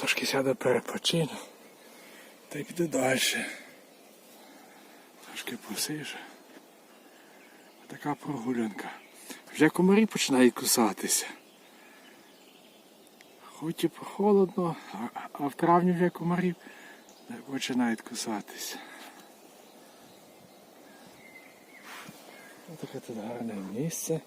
трошки сяду перепочину. Та й піду далі. Трошки посижу. Така прогулянка. Вже комарі починають кусатися. Хоч і прохолодно, а, в травні вже комарі починають кусатися. Ось таке тут гарне місце.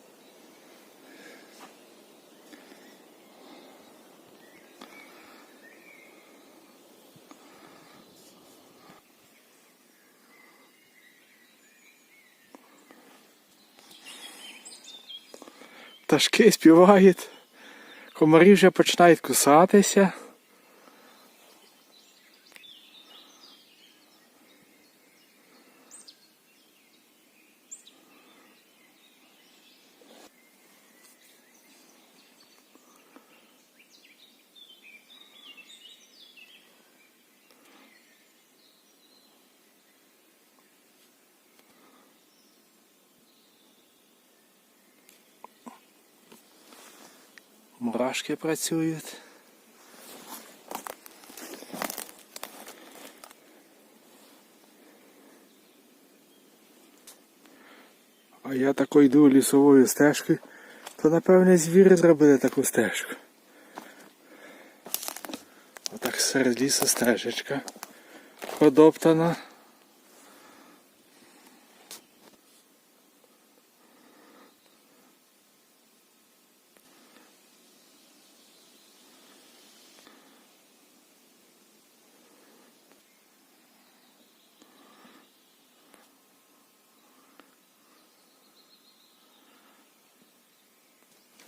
Пташки співають, комарі вже починають кусатися. Мурашки працюють. А я тако йду лісовою стежкою, то напевне звіри зробили таку стежку. Отак серед лісу стежечка подоптана.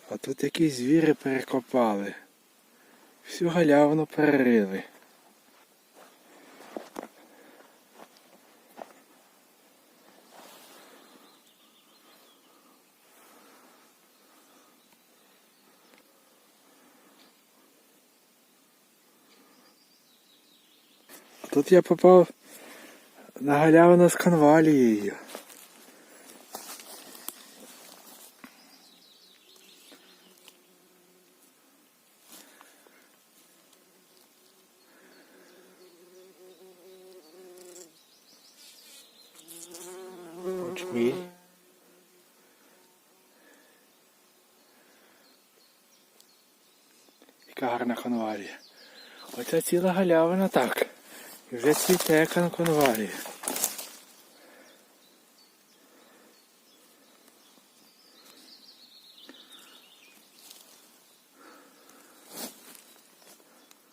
А тут якісь звіри перекопали. Всю галявину перерили. Тут я попав на галявину з конвалією. Очміль. Яка гарна конварія. Оця ціла галявина так. І вже цвіте конвалія.